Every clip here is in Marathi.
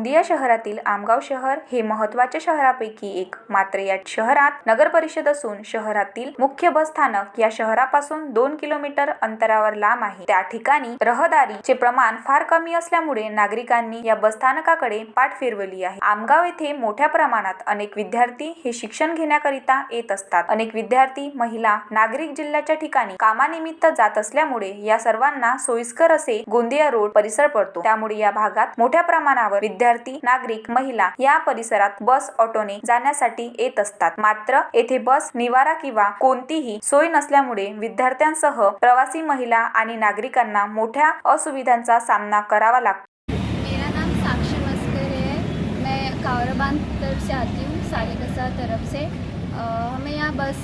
गोंदिया शहरातील आमगाव शहर हे महत्त्वाच्या शहरापैकी एक. मात्र या शहरात नगर परिषद असून शहरातील मुख्य बस स्थानक या शहरापासून दोन किलोमीटर अंतरावर लांब आहे. त्या ठिकाणी रहदारीचे प्रमाण फार कमी असल्यामुळे नागरिकांनी या बसस्थानकाकडे पाठ फिरवली आहे. आमगाव येथे मोठ्या प्रमाणात अनेक विद्यार्थी हे शिक्षण घेण्याकरिता येत असतात. अनेक विद्यार्थी महिला नागरिक जिल्ह्याच्या ठिकाणी कामानिमित्त जात असल्यामुळे या सर्वांना सोयीस्कर असे गोंदिया रोड परिसर पडतो. त्यामुळे या भागात मोठ्या प्रमाणावर विद्यार्थी नागरिक महिला या परिसरात बस ऑटोने जाण्यासाठी येत असतात. मात्र येथे बस निवारा किंवा कोणतीही सोय नसल्यामुळे विद्यार्थ्यांसह प्रवासी महिला आणि नागरिकांना मोठ्या असुविधांचा सामना करावा लागतो मेरा नाम साक्षी मस्कर है। मैं तरफ से आती हूँ सालिकसा तरफ से। आ, हमें यहाँ बस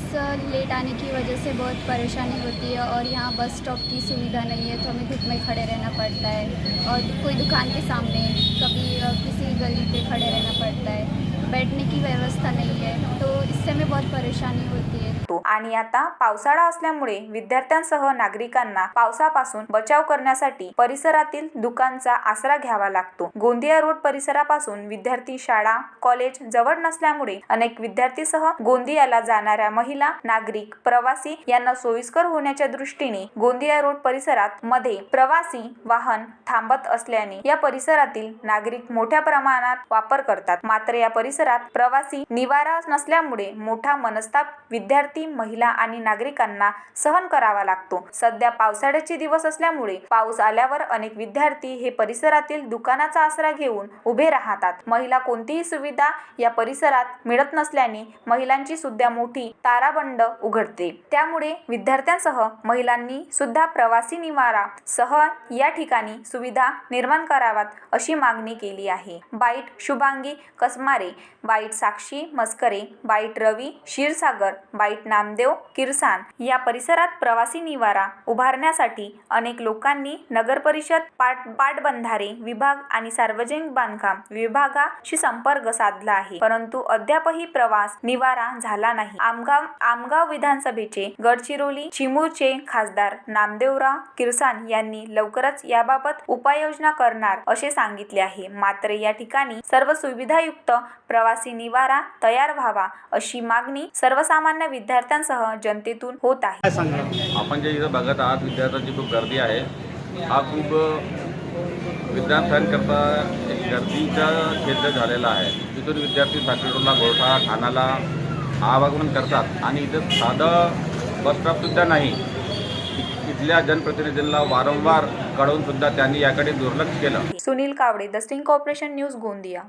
लेट आने की वजह से बहुत परेशानी होती है और यहाँ बस स्टॉप की सुविधा नहीं है तो हमें धूप में खड़े रहना पड़ता है और कोई दुकान के सामने कभी किसी गली पे खड़े रहना पड़ता है। की व्यवस्था नहीं है तो इससे हमें बहुत परेशानी होती है. तो आणि आता पावसाळा असल्यामुळे विद्यार्थ्यांसह नागरिकांना पावसापासून बचाव करण्यासाठी परिसरातील दुकानचा आसरा घ्यावा लागतो. गोंदिया रोड परिसरापासून विद्यार्थी शाळा कॉलेज जवळ नसल्यामुळे अनेक विद्यार्थीसह गोंदियाला जाणाऱ्या महिला नागरिक प्रवासी यांना सोयीस्कर होण्याच्या दृष्टीने गोंदिया रोड परिसरात मध्ये प्रवासी वाहन थांबत असल्याने या परिसरातील नागरिक मोठ्या प्रमाणात वापर करतात. मात्र या परिसरात प्रवासी निवारा नसल्यामुळे मोठा मनस्ताप विद्यार्थी महिला आणि नागरिकांना सहन करावा लागतो. सध्या पावसाळ्याचे दिवस असल्यामुळे पाऊस आल्यावर अनेक विद्यार्थी हे परिसरातील दुकानाचा आसरा घेऊन उभे राहतात. महिला कोणतीही सुविधा या परिसरात मिळत नसल्याने महिलांची सुद्धा मोठी ताराबंड उघडते. त्यामुळे विद्यार्थ्यांसह महिलांनी सुद्धा प्रवासी निवारा सह या ठिकाणी सुविधा निर्माण कराव्यात अशी मागणी केली आहे. Byte Shubhangi Kasmare byte Sakshi Maskare byte Ravi Kshirsagar byte Namdev Kirsan या परिसरात प्रवासी निवारा उभारण्यासाठी अनेक लोकांनी नगर परिषद पाट पाटबंधारे विभाग आणि सार्वजनिक बांधकाम विभागाशी संपर्क साधला आहे. परंतु अद्यापही प्रवास निवारा झाला नाही. आमगाव आमगाव विधानसभेचे गडचिरोली चिमूरचे खासदार नामदेवराव किरसान यांनी लवकरच याबाबत उपाययोजना करणार असे सांगितले आहे. मात्र या ठिकाणी सर्व सुविधायुक्त प्रवासी निवारा तयार व्हावा अशी मागणी सर्वसामान्य विद्यार्थ्यांसह जनतेतून होत आहे. आपण जे इथं बघत आहात विद्यार्थ्यांची खूप गर्दी आहे. हा खूप विद्यार्थ्यांकरता एक गर्दीचा क्षेत्र झालेला आहे. तिथून विद्यार्थी साखरी रोडला गोरठा ठाण्याला आवागमन करतात. आणि इथं साधं बसस्टॉपसुद्धा नाही. इथल्या जनप्रतिनिधींना वारंवार कळवून सुद्धा त्यांनी याकडे दुर्लक्ष केलं. Sunil Kawade the Sting Corporation News Gondia.